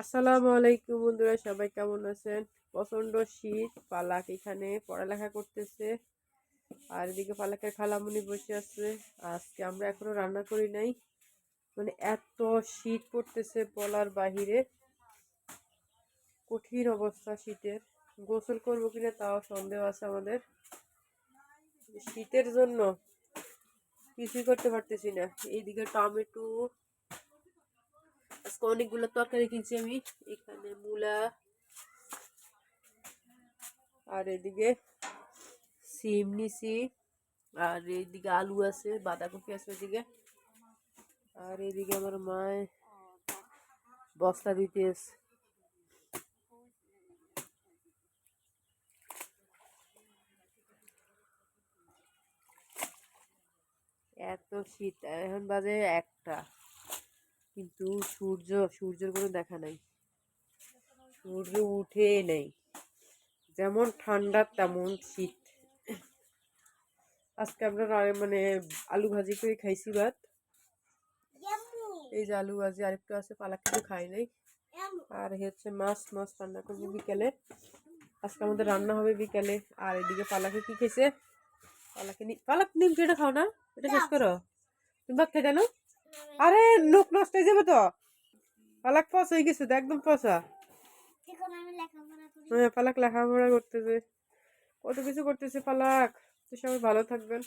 আসসালামু আলাইকুম বন্ধুরা, সবাই কেমন আছেন? প্রচণ্ড শীত, পালাক এখানে, পড়ালেখা করতেছে। আর এদিকে পালাকের খালামুনি বসে আছে। আজকে আমরা এখনও রান্না করি নাই। মানে এত শীত পড়তেছে বলার বাহিরে। কঠিন অবস্থা শীতের। গোসল করব কিনা তাও সন্দেহ আছে আমাদের। শীতের জন্য কিছুই করতে পারতেছি না। এইদিকে টমেটো আজকে অনেকগুলো তরকারি কিনছি আমি। এখানে মূলা, আর এদিকে সিম নিছি, আর এইদিকে আলু আছে, বাঁধাকপি আছে ওইদিকে আর এইদিকে আমার মায় বস্তা দিতে এসে এত শীত, এখন বাজে একটা। কিন্তু সূর্য, সূর্যের কোনো দেখা নাই। সূর্য উঠে নেই। যেমন ঠান্ডা, তেমন শীত। আজকে আমরা মানে আলু ভাজি করে খাইছি ভাত। এই যে আলু ভাজি, আরেকটু আছে পালাক কিছু খাই নাই। আর হচ্ছে মাছ মাছ রান্না করব বিকেলে। আজকে আমাদের রান্না হবে বিকেলে। আর এদিকে পালাকে কি খেয়েছে? পালাকে পালাক নিম এটা খাও না? এটা শেষ করো। তুমি ভাত খাই জানো আরে লোক নষ্ট হয়ে যাবে তো। পালাক পচা হয়ে গেছে একদম পচা। হ্যাঁ পালাক লেখাপড়া করতেছে। কত কিছু করতেছে পালাক। তো সবাই ভালো থাকবেন।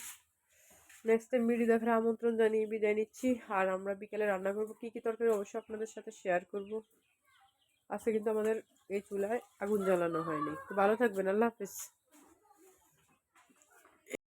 নেক্সট টাইম ভিডিও দেখার আমন্ত্রণ জানিয়ে বিদায় নিচ্ছি। আর আমরা বিকেলে রান্না করব। কী কী তরকারি অবশ্যই আপনাদের সাথে শেয়ার করব। আজকে কিন্তু আমাদের এই চুলায় আগুন জ্বালানো হয়নি। তো ভালো থাকবেন। আল্লাহ হাফিজ।